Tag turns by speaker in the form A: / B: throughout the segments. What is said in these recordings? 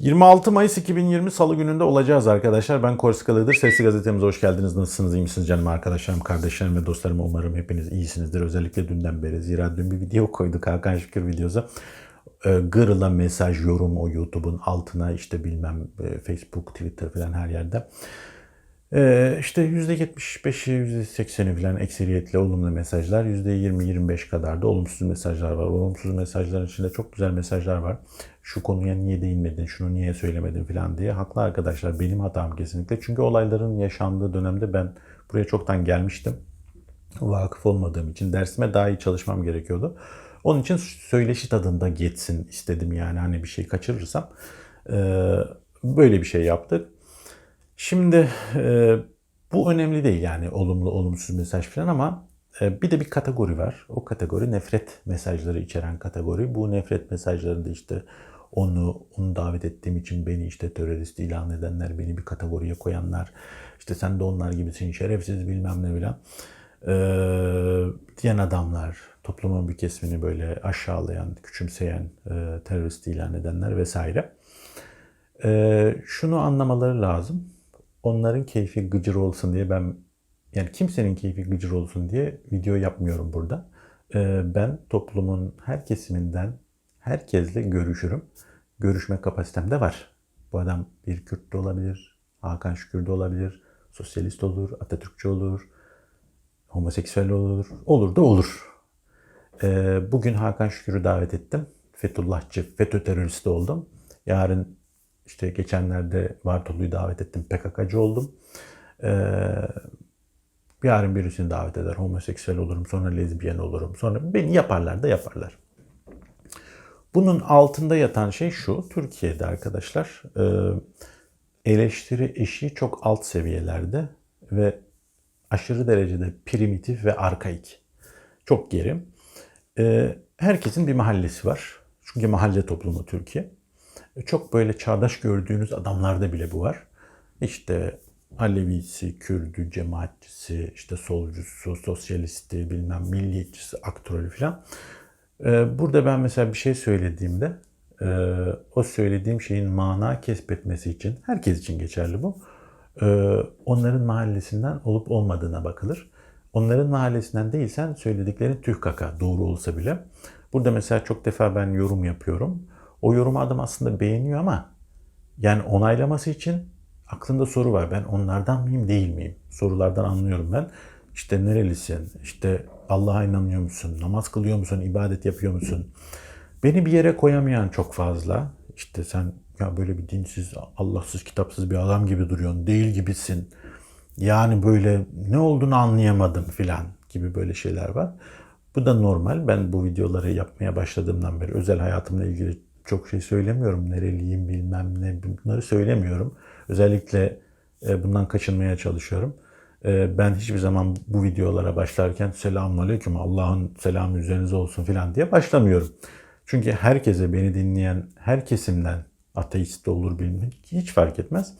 A: 26 Mayıs 2020 Salı gününde olacağız arkadaşlar. Ben Korsikalı'dır. Sesli gazetemize hoş geldiniz. Nasılsınız? iyi misiniz canım arkadaşlarım, kardeşlerim ve dostlarım? Umarım hepiniz iyisinizdir. Özellikle dünden beri. Zira dün bir video koyduk Hakan Şükür videosu. Ee, Gırla mesaj, yorum o YouTube'un altına işte bilmem e, Facebook, Twitter falan her yerde. Ee, işte %75'i, %80'i falan ekseriyetle olumlu mesajlar. %20-25 kadar da olumsuz mesajlar var. Olumsuz mesajların içinde çok güzel mesajlar var. Şu konuya niye değinmedin, şunu niye söylemedin falan diye. Haklı arkadaşlar benim hatam kesinlikle. Çünkü olayların yaşandığı dönemde ben buraya çoktan gelmiştim. Vakıf olmadığım için dersime daha iyi çalışmam gerekiyordu. Onun için söyleşi tadında geçsin istedim yani hani bir şey kaçırırsam. Ee, böyle bir şey yaptık. Şimdi e, bu önemli değil yani olumlu olumsuz mesaj falan ama e, bir de bir kategori var. O kategori nefret mesajları içeren kategori. Bu nefret mesajlarında işte onu onu davet ettiğim için beni işte terörist ilan edenler, beni bir kategoriye koyanlar, işte sen de onlar gibisin, şerefsiz bilmem ne bilen e, diyen adamlar, toplumun bir kesimini böyle aşağılayan, küçümseyen, e, terörist ilan edenler vesaire. E, şunu anlamaları lazım onların keyfi gıcır olsun diye ben yani kimsenin keyfi gıcır olsun diye video yapmıyorum burada. Ee, ben toplumun her kesiminden herkesle görüşürüm. Görüşme kapasitem de var. Bu adam bir Kürt de olabilir, Hakan Şükür de olabilir, sosyalist olur, Atatürkçü olur, homoseksüel olur, olur da olur. Ee, bugün Hakan Şükür'ü davet ettim. Fethullahçı, FETÖ teröristi oldum. Yarın işte geçenlerde Vartolu'yu davet ettim. PKK'cı oldum. Ee, yarın birisini davet eder. Homoseksüel olurum. Sonra lezbiyen olurum. Sonra beni yaparlar da yaparlar. Bunun altında yatan şey şu. Türkiye'de arkadaşlar e, eleştiri eşiği çok alt seviyelerde ve aşırı derecede primitif ve arkaik. Çok geri. E, herkesin bir mahallesi var. Çünkü mahalle toplumu Türkiye. Çok böyle çağdaş gördüğünüz adamlarda bile bu var. İşte Alevisi, Kürdü, cemaatçisi, işte solcusu, sosyalisti, bilmem milliyetçisi, aktörü falan. Ee, burada ben mesela bir şey söylediğimde e, o söylediğim şeyin mana kesbetmesi için, herkes için geçerli bu. E, onların mahallesinden olup olmadığına bakılır. Onların mahallesinden değilsen söylediklerin tüh kaka doğru olsa bile. Burada mesela çok defa ben yorum yapıyorum. O yorumu adam aslında beğeniyor ama yani onaylaması için aklında soru var. Ben onlardan mıyım değil miyim? Sorulardan anlıyorum ben. İşte nerelisin? İşte Allah'a inanıyor musun? Namaz kılıyor musun? İbadet yapıyor musun? Beni bir yere koyamayan çok fazla. İşte sen ya böyle bir dinsiz, Allahsız, kitapsız bir adam gibi duruyorsun. Değil gibisin. Yani böyle ne olduğunu anlayamadım filan gibi böyle şeyler var. Bu da normal. Ben bu videoları yapmaya başladığımdan beri özel hayatımla ilgili çok şey söylemiyorum. Nereliyim bilmem ne bunları söylemiyorum. Özellikle e, bundan kaçınmaya çalışıyorum. E, ben hiçbir zaman bu videolara başlarken selamun aleyküm Allah'ın selamı üzerinize olsun filan diye başlamıyorum. Çünkü herkese beni dinleyen her kesimden ateist de olur bilmem hiç fark etmez.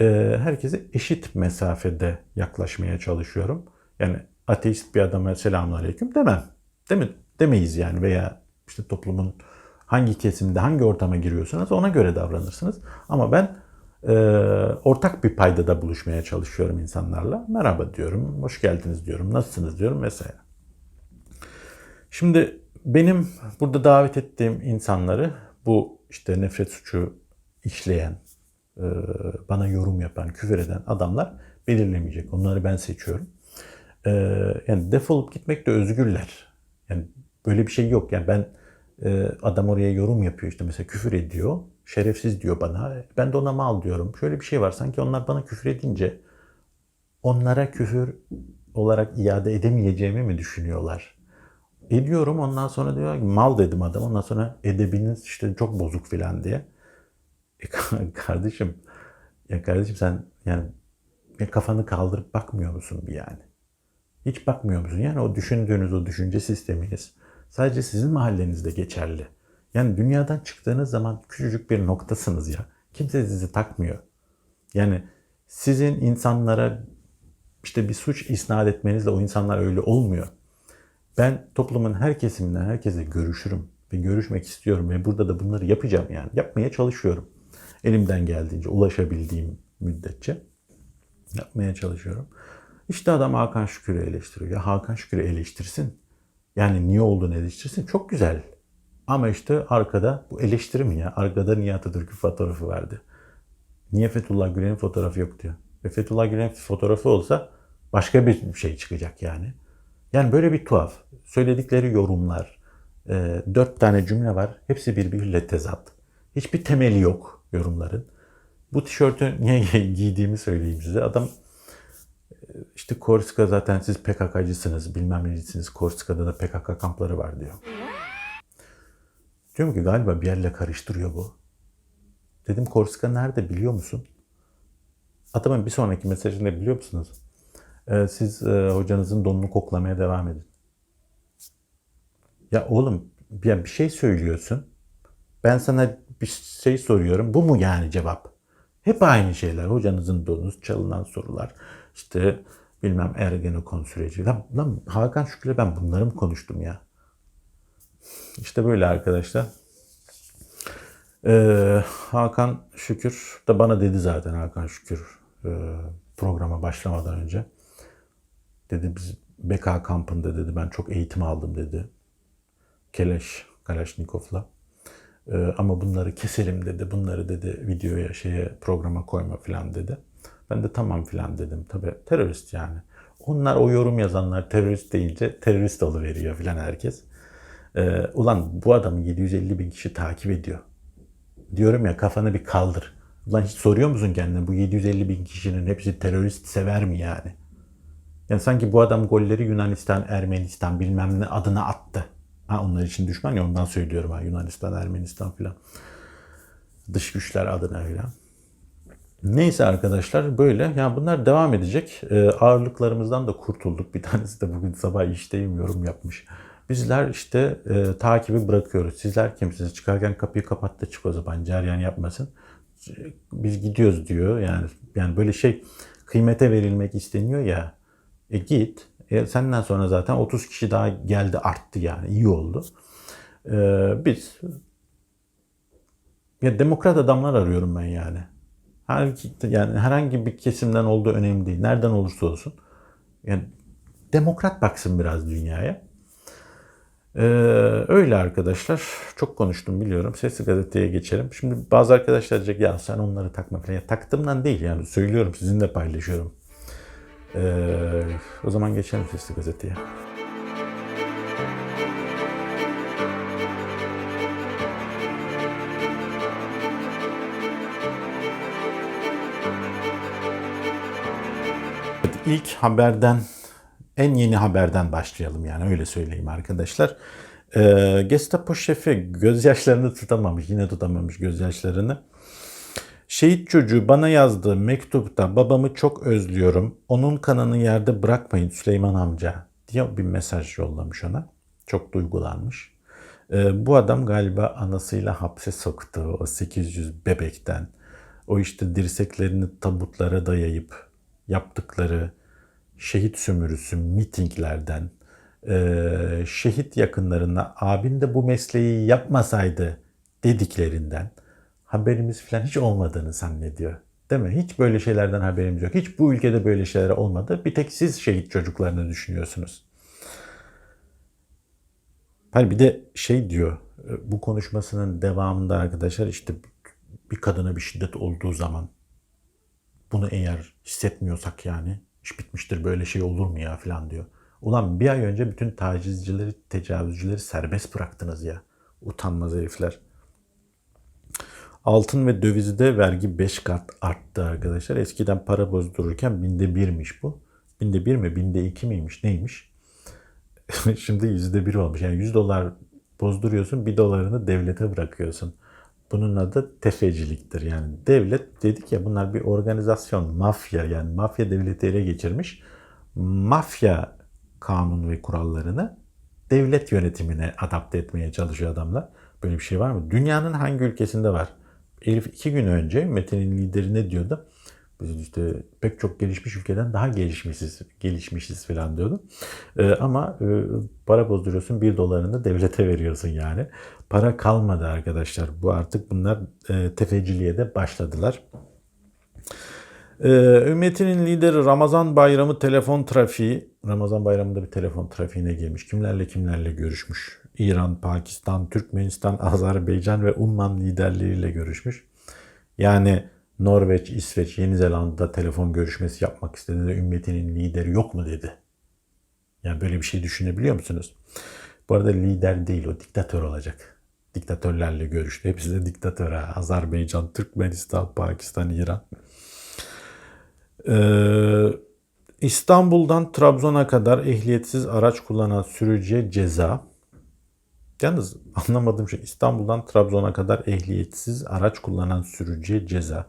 A: E, herkese eşit mesafede yaklaşmaya çalışıyorum. Yani ateist bir adama selamun aleyküm demem. Mi? Demeyiz yani veya işte toplumun hangi kesimde, hangi ortama giriyorsanız ona göre davranırsınız. Ama ben e, ortak bir paydada buluşmaya çalışıyorum insanlarla. Merhaba diyorum, hoş geldiniz diyorum, nasılsınız diyorum vesaire. Şimdi benim burada davet ettiğim insanları bu işte nefret suçu işleyen, e, bana yorum yapan, küfür eden adamlar belirlemeyecek. Onları ben seçiyorum. E, yani defolup gitmek de özgürler. Yani böyle bir şey yok. Yani ben adam oraya yorum yapıyor işte mesela küfür ediyor. Şerefsiz diyor bana. Ben de ona mal diyorum. Şöyle bir şey var sanki onlar bana küfür edince onlara küfür olarak iade edemeyeceğimi mi düşünüyorlar? Ediyorum ondan sonra diyor ki mal dedim adam. Ondan sonra edebiniz işte çok bozuk filan diye. E, kardeşim ya kardeşim sen yani ya kafanı kaldırıp bakmıyor musun bir yani? Hiç bakmıyor musun? Yani o düşündüğünüz o düşünce sisteminiz sadece sizin mahallenizde geçerli. Yani dünyadan çıktığınız zaman küçücük bir noktasınız ya. Kimse sizi takmıyor. Yani sizin insanlara işte bir suç isnat etmenizle o insanlar öyle olmuyor. Ben toplumun her kesiminden herkese görüşürüm ve görüşmek istiyorum ve burada da bunları yapacağım yani. Yapmaya çalışıyorum. Elimden geldiğince ulaşabildiğim müddetçe yapmaya çalışıyorum. İşte adam Hakan Şükür'ü eleştiriyor. Ya Hakan Şükür'ü eleştirsin. Yani niye olduğunu eleştirsin. Çok güzel. Ama işte arkada bu eleştiri mi ya? Arkada niye Atatürk'ün fotoğrafı vardı? Niye Fethullah Gülen'in fotoğrafı yok diyor. Ve Fethullah Gülen'in fotoğrafı olsa başka bir şey çıkacak yani. Yani böyle bir tuhaf. Söyledikleri yorumlar, e, dört tane cümle var. Hepsi birbiriyle tezat. Hiçbir temeli yok yorumların. Bu tişörtü niye giydiğimi söyleyeyim size. Adam işte Korska zaten siz PKK'cısınız, bilmem necisiniz. Korska'da da PKK kampları var diyor. Diyorum ki galiba bir yerle karıştırıyor bu. Dedim Korska nerede biliyor musun? Adamın bir sonraki mesajını biliyor musunuz? Ee, siz e, hocanızın donunu koklamaya devam edin. Ya oğlum bir, bir şey söylüyorsun. Ben sana bir şey soruyorum. Bu mu yani cevap? Hep aynı şeyler. Hocanızın donu, çalınan sorular. İşte bilmem Ergenekon süreci. Lan, lan Hakan Şükrü'yle ben bunları mı konuştum ya? İşte böyle arkadaşlar. Ee, Hakan Şükür da bana dedi zaten Hakan Şükür e, programa başlamadan önce. Dedi biz BK kampında dedi ben çok eğitim aldım dedi. Keleş, Kalaşnikov'la. Ee, ama bunları keselim dedi. Bunları dedi videoya şeye programa koyma falan dedi. Ben de tamam falan dedim. Tabi terörist yani. Onlar o yorum yazanlar terörist deyince terörist veriyor falan herkes. Ee, ulan bu adamı 750 bin kişi takip ediyor. Diyorum ya kafanı bir kaldır. Ulan hiç soruyor musun kendine bu 750 bin kişinin hepsi terörist sever mi yani? Yani sanki bu adam golleri Yunanistan, Ermenistan bilmem ne adına attı. Ha onlar için düşman ya ondan söylüyorum ha Yunanistan, Ermenistan filan. Dış güçler adına filan. Neyse arkadaşlar böyle. Yani bunlar devam edecek. Ee, ağırlıklarımızdan da kurtulduk. Bir tanesi de bugün sabah işteyim yorum yapmış. Bizler işte e, takibi bırakıyoruz. Sizler kimsiniz? Çıkarken kapıyı kapat da çık o zaman. Ceryan yapmasın. Biz gidiyoruz diyor. Yani yani böyle şey kıymete verilmek isteniyor ya. E git. E, senden sonra zaten 30 kişi daha geldi arttı yani. iyi oldu. E, biz ya demokrat adamlar arıyorum ben yani. Her, yani herhangi bir kesimden olduğu önemli değil. Nereden olursa olsun. Yani demokrat baksın biraz dünyaya. Ee, öyle arkadaşlar. Çok konuştum biliyorum. Sesli gazeteye geçelim. Şimdi bazı arkadaşlar diyecek ya sen onları takma falan. Ya, taktığımdan değil yani söylüyorum sizinle paylaşıyorum. Ee, o zaman geçelim sesli gazeteye. İlk haberden en yeni haberden başlayalım yani öyle söyleyeyim arkadaşlar. Ee, Gestapo şefi gözyaşlarını tutamamış, yine tutamamış gözyaşlarını. Şehit çocuğu bana yazdığı mektupta babamı çok özlüyorum. Onun kanını yerde bırakmayın Süleyman amca diye bir mesaj yollamış ona. Çok duygulanmış. Ee, bu adam galiba anasıyla hapse soktu o 800 bebekten. O işte dirseklerini tabutlara dayayıp yaptıkları şehit sömürüsü mitinglerden, e, şehit yakınlarına abin de bu mesleği yapmasaydı dediklerinden haberimiz falan hiç olmadığını zannediyor. Değil mi? Hiç böyle şeylerden haberimiz yok. Hiç bu ülkede böyle şeyler olmadı. Bir tek siz şehit çocuklarını düşünüyorsunuz. Hani bir de şey diyor bu konuşmasının devamında arkadaşlar işte bir kadına bir şiddet olduğu zaman bunu eğer hissetmiyorsak yani iş bitmiştir böyle şey olur mu ya falan diyor. Ulan bir ay önce bütün tacizcileri, tecavüzcüleri serbest bıraktınız ya. Utanmaz herifler. Altın ve dövizde vergi 5 kat arttı arkadaşlar. Eskiden para bozdururken binde birmiş bu. Binde bir mi? Binde iki miymiş? Neymiş? Şimdi yüzde bir olmuş. Yani 100 dolar bozduruyorsun bir dolarını devlete bırakıyorsun. Bunun adı tefeciliktir. Yani devlet dedik ya bunlar bir organizasyon, mafya yani mafya devleti ele geçirmiş. Mafya kanun ve kurallarını devlet yönetimine adapte etmeye çalışıyor adamlar. Böyle bir şey var mı? Dünyanın hangi ülkesinde var? Elif iki gün önce Metin'in lideri ne diyordu? Biz işte pek çok gelişmiş ülkeden daha gelişmişiz, gelişmişiz falan diyordu. Ee, ama e, para bozduruyorsun bir dolarını da devlete veriyorsun yani. Para kalmadı arkadaşlar. Bu artık bunlar e, tefeciliğe de başladılar. Ee, ümmetinin lideri Ramazan bayramı telefon trafiği. Ramazan bayramında bir telefon trafiğine girmiş. Kimlerle kimlerle görüşmüş. İran, Pakistan, Türkmenistan, Azerbaycan ve Umman liderleriyle görüşmüş. Yani Norveç, İsveç, Yeni Zelanda'da telefon görüşmesi yapmak istediğinde ümmetinin lideri yok mu dedi. Yani böyle bir şey düşünebiliyor musunuz? Bu arada lider değil o diktatör olacak. Diktatörlerle görüştü. Hepsi de diktatör. ha. Azerbaycan, Türkmenistan, Pakistan, İran. Ee, İstanbul'dan Trabzon'a kadar ehliyetsiz araç kullanan sürücüye ceza. Yalnız anlamadığım şey İstanbul'dan Trabzon'a kadar ehliyetsiz araç kullanan sürücüye ceza.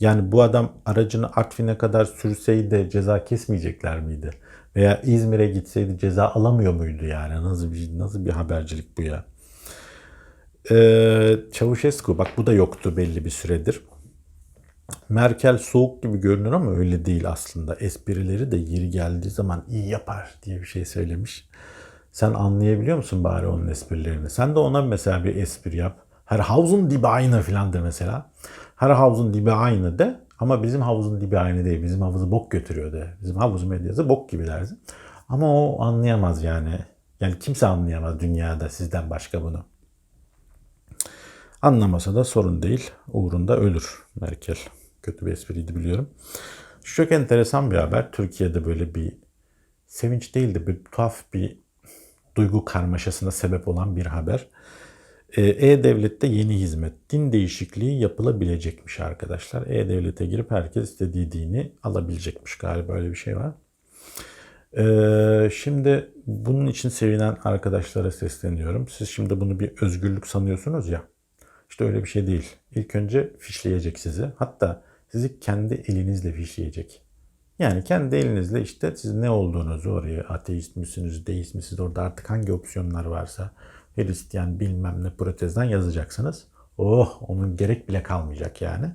A: Yani bu adam aracını Artvin'e kadar sürseydi ceza kesmeyecekler miydi? Veya İzmir'e gitseydi ceza alamıyor muydu yani? Nasıl bir nasıl bir habercilik bu ya? Ee, Çavuşescu bak bu da yoktu belli bir süredir. Merkel soğuk gibi görünür ama öyle değil aslında. Esprileri de yeri geldiği zaman iyi yapar diye bir şey söylemiş. Sen anlayabiliyor musun bari onun esprilerini? Sen de ona mesela bir espri yap. Her havuzun dibi aynı falan de mesela. Her havuzun dibi aynı de ama bizim havuzun dibi aynı değil. Bizim havuzu bok götürüyor de. Bizim havuz medyası bok gibi dersin. Ama o anlayamaz yani. Yani kimse anlayamaz dünyada sizden başka bunu. Anlamasa da sorun değil. Uğrunda ölür Merkel. Kötü bir espriydi biliyorum. Şu çok enteresan bir haber. Türkiye'de böyle bir sevinç değil de bir tuhaf bir duygu karmaşasına sebep olan bir haber. Ee, E-Devlet'te yeni hizmet. Din değişikliği yapılabilecekmiş arkadaşlar. E-Devlet'e girip herkes istediği dini alabilecekmiş galiba öyle bir şey var. Ee, şimdi bunun için sevinen arkadaşlara sesleniyorum. Siz şimdi bunu bir özgürlük sanıyorsunuz ya. İşte öyle bir şey değil. İlk önce fişleyecek sizi. Hatta sizi kendi elinizle fişleyecek. Yani kendi elinizle işte siz ne olduğunuzu oraya ateist misiniz, deist misiniz orada artık hangi opsiyonlar varsa Hristiyan bilmem ne protezdan yazacaksınız. Oh onun gerek bile kalmayacak yani.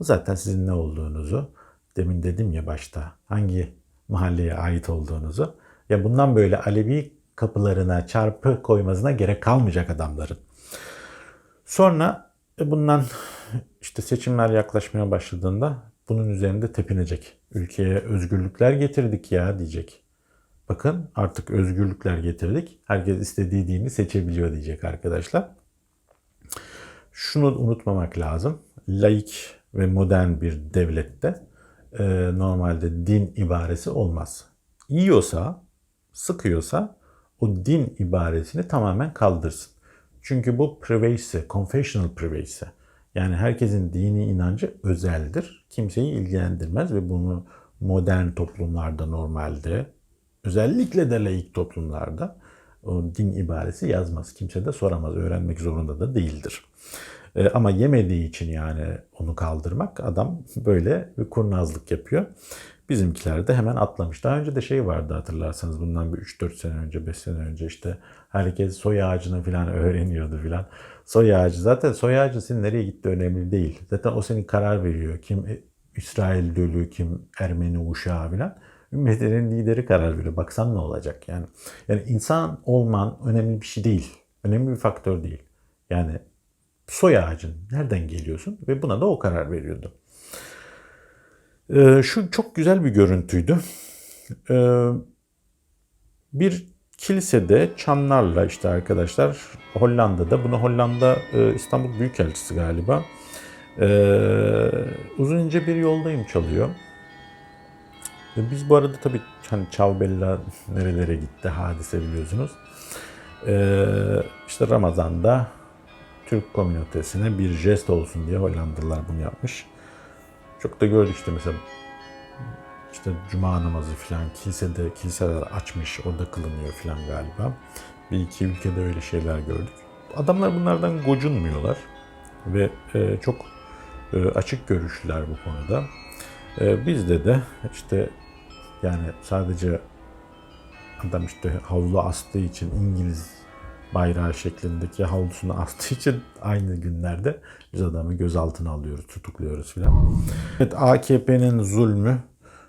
A: O zaten sizin ne olduğunuzu demin dedim ya başta hangi mahalleye ait olduğunuzu ya bundan böyle Alevi kapılarına çarpı koymasına gerek kalmayacak adamların. Sonra e, bundan işte seçimler yaklaşmaya başladığında bunun üzerinde tepinecek. Ülkeye özgürlükler getirdik ya diyecek. Bakın artık özgürlükler getirdik. Herkes istediği dini seçebiliyor diyecek arkadaşlar. Şunu unutmamak lazım. Laik ve modern bir devlette e, normalde din ibaresi olmaz. Yiyorsa, sıkıyorsa o din ibaresini tamamen kaldırsın. Çünkü bu privacy, confessional privacy. Yani herkesin dini inancı özeldir. Kimseyi ilgilendirmez ve bunu modern toplumlarda normalde özellikle de laik toplumlarda o din ibaresi yazmaz. Kimse de soramaz. Öğrenmek zorunda da değildir. E, ama yemediği için yani onu kaldırmak adam böyle bir kurnazlık yapıyor. Bizimkiler de hemen atlamış. Daha önce de şey vardı hatırlarsanız bundan bir 3-4 sene önce 5 sene önce işte herkes soy ağacını falan öğreniyordu falan. Soy ağacı zaten soy ağacı senin nereye gitti önemli değil. Zaten o senin karar veriyor. Kim İsrail dölü, kim Ermeni uşağı falan. Ümmetlerin lideri karar veriyor. Baksan ne olacak yani. Yani insan olman önemli bir şey değil. Önemli bir faktör değil. Yani soy ağacın nereden geliyorsun ve buna da o karar veriyordu. Ee, şu çok güzel bir görüntüydü. Ee, bir kilisede çanlarla işte arkadaşlar Hollanda'da bunu Hollanda e, İstanbul Büyükelçisi galiba ee, uzun bir yoldayım çalıyor. Biz bu arada tabii hani Çavbella nerelere gitti hadise biliyorsunuz. Ee, işte Ramazan'da Türk komünitesine bir jest olsun diye Hollandalılar bunu yapmış. Çok da gördük işte mesela işte cuma namazı falan kilisede kiliseler açmış orada kılınıyor falan galiba. Bir iki ülkede öyle şeyler gördük. Adamlar bunlardan gocunmuyorlar ve e, çok e, açık görüşlüler bu konuda. E, bizde de işte yani sadece adam işte havlu astığı için İngiliz bayrağı şeklindeki havlusunu astığı için aynı günlerde biz adamı gözaltına alıyoruz, tutukluyoruz filan. Evet AKP'nin zulmü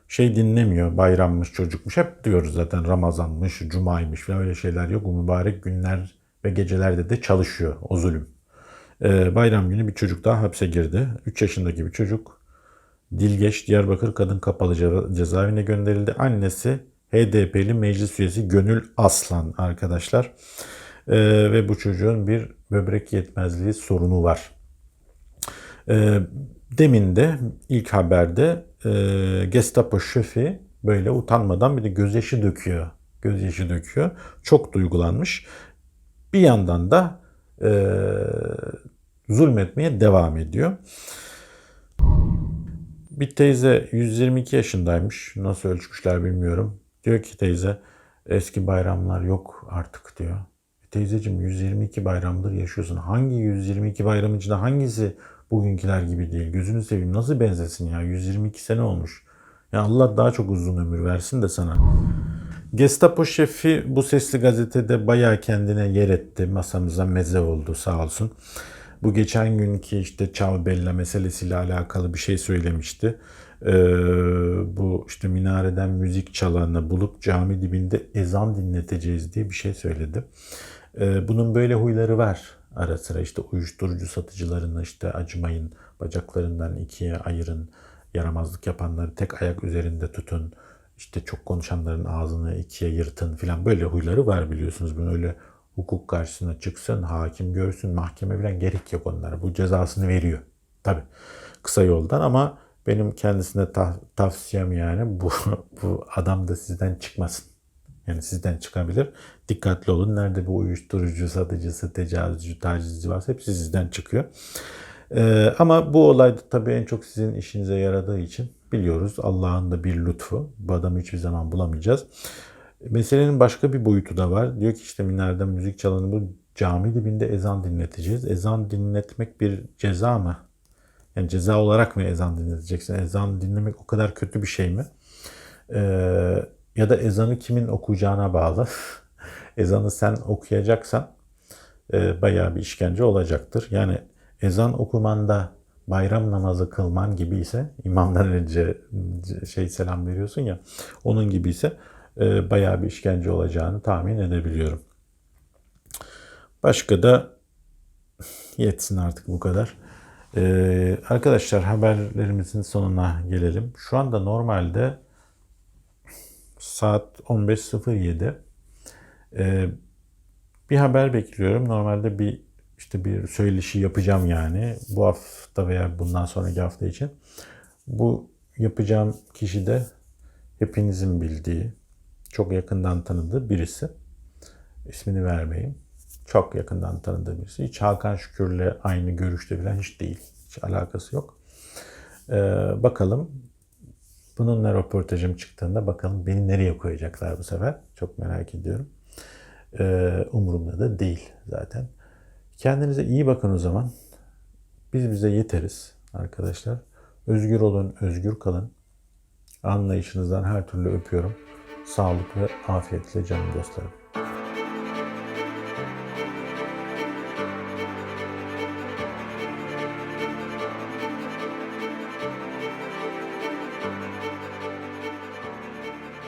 A: şey dinlemiyor. Bayrammış, çocukmuş. Hep diyoruz zaten Ramazanmış, Cuma'ymış falan öyle şeyler yok. Bu mübarek günler ve gecelerde de çalışıyor o zulüm. Ee, bayram günü bir çocuk daha hapse girdi. 3 yaşındaki bir çocuk. Dilgeç Diyarbakır Kadın Kapalı Ce- Cezaevine gönderildi. Annesi HDP'li meclis üyesi Gönül Aslan arkadaşlar. Ee, ve bu çocuğun bir böbrek yetmezliği sorunu var. Ee, demin de ilk haberde e, Gestapo şefi böyle utanmadan bir de gözyaşı döküyor. Gözyaşı döküyor. Çok duygulanmış. Bir yandan da e, zulmetmeye devam ediyor. Bir teyze 122 yaşındaymış. Nasıl ölçmüşler bilmiyorum. Diyor ki teyze eski bayramlar yok artık diyor. Teyzeciğim 122 bayramdır yaşıyorsun. Hangi 122 bayram içinde hangisi bugünküler gibi değil? Gözünü seveyim nasıl benzesin ya? 122 sene olmuş. Ya Allah daha çok uzun ömür versin de sana. Gestapo şefi bu sesli gazetede bayağı kendine yer etti. Masamıza meze oldu sağ olsun. Bu geçen günkü işte Ciao Bella meselesiyle alakalı bir şey söylemişti. Ee, bu işte minareden müzik çalanı bulup cami dibinde ezan dinleteceğiz diye bir şey söyledi. Ee, bunun böyle huyları var ara sıra işte uyuşturucu satıcılarını işte acımayın bacaklarından ikiye ayırın yaramazlık yapanları tek ayak üzerinde tutun işte çok konuşanların ağzını ikiye yırtın filan böyle huyları var biliyorsunuz. Bunu öyle hukuk karşısına çıksın, hakim görsün, mahkeme bilen gerek yok onlara. Bu cezasını veriyor. Tabi kısa yoldan ama benim kendisine ta- tavsiyem yani bu, bu adam da sizden çıkmasın. Yani sizden çıkabilir. Dikkatli olun. Nerede bir uyuşturucu satıcısı, tecavüzcü, tacizci varsa hepsi sizden çıkıyor. Ee, ama bu olayda tabii en çok sizin işinize yaradığı için biliyoruz Allah'ın da bir lütfu. Bu adamı hiçbir zaman bulamayacağız. Meselenin başka bir boyutu da var. Diyor ki işte minareden müzik çalanı bu cami dibinde ezan dinleteceğiz. Ezan dinletmek bir ceza mı? Yani ceza olarak mı ezan dinleteceksin? Ezan dinlemek o kadar kötü bir şey mi? Ee, ya da ezanı kimin okuyacağına bağlı. ezanı sen okuyacaksan e, bayağı bir işkence olacaktır. Yani ezan okumanda bayram namazı kılman gibi ise imamdan önce şey selam veriyorsun ya onun gibi ise e, bayağı bir işkence olacağını tahmin edebiliyorum. Başka da yetsin artık bu kadar. Ee, arkadaşlar haberlerimizin sonuna gelelim. Şu anda normalde saat 15.07. Ee, bir haber bekliyorum. Normalde bir işte bir söyleşi yapacağım yani bu hafta veya bundan sonraki hafta için. Bu yapacağım kişi de hepinizin bildiği, çok yakından tanıdığı birisi. İsmini vermeyeyim. Çok yakından tanıdığı birisi. Hiç Hakan Şükür'le aynı görüşte falan hiç değil. Hiç alakası yok. Ee, bakalım bununla röportajım çıktığında bakalım beni nereye koyacaklar bu sefer. Çok merak ediyorum. Ee, umurumda da değil zaten. Kendinize iyi bakın o zaman. Biz bize yeteriz arkadaşlar. Özgür olun, özgür kalın. Anlayışınızdan her türlü öpüyorum. Sağlık ve afiyetle canım dostlarım.